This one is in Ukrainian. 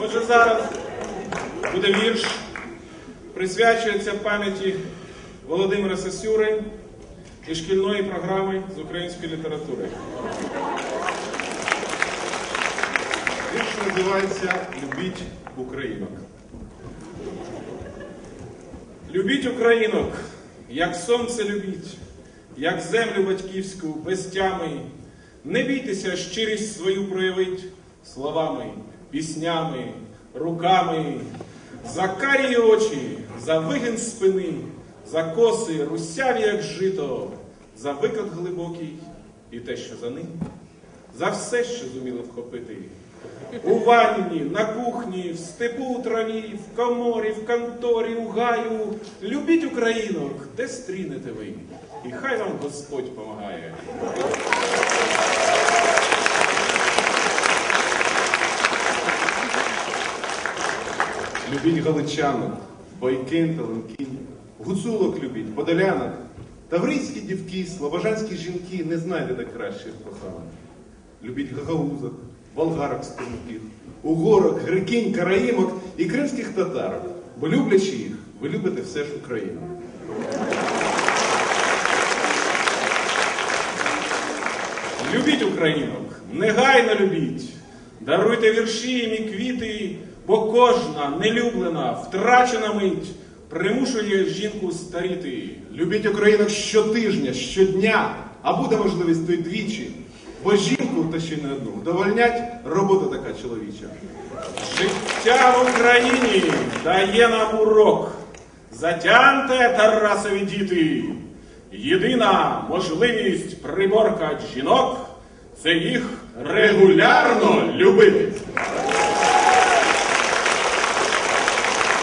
Отже, зараз буде вірш, присвячується пам'яті Володимира Сосюри і шкільної програми з української літератури. Вірш називається Любіть Українок. Любіть українок, як сонце любіть, як землю батьківську без тями. Не бійтеся щирість свою проявить словами, піснями, руками, за карі очі, за вигин спини, за коси русяві, як жито, за викот глибокий і те, що за ним, за все, що зуміли вхопити. У ванні, на кухні, в степу у траві, в коморі, в конторі, у гаю. Любіть українок, де стрінете ви, і хай вам Господь помагає. Любіть галичанок, бойкин та лемкінь, гуцулок любіть, подолянок, таврійські дівки, слобожанські жінки не знайдете кращих коханок. Любіть гагаузок, болгарок струнких, угорок, грекинь, караїмок і кримських татарок, бо люблячи їх, ви любите все ж Україну. Любіть українок, негайно любіть, даруйте вірші і квіти, бо кожна нелюблена, втрачена мить примушує жінку старіти. Любіть українок щотижня, щодня, а буде можливість то й двічі, бо жінку, та ще не одну, вдовольнять робота така чоловіча. Життя в Україні дає нам урок. Затяньте Тарасові діти. Єдина можливість приборкати жінок це їх регулярно любити.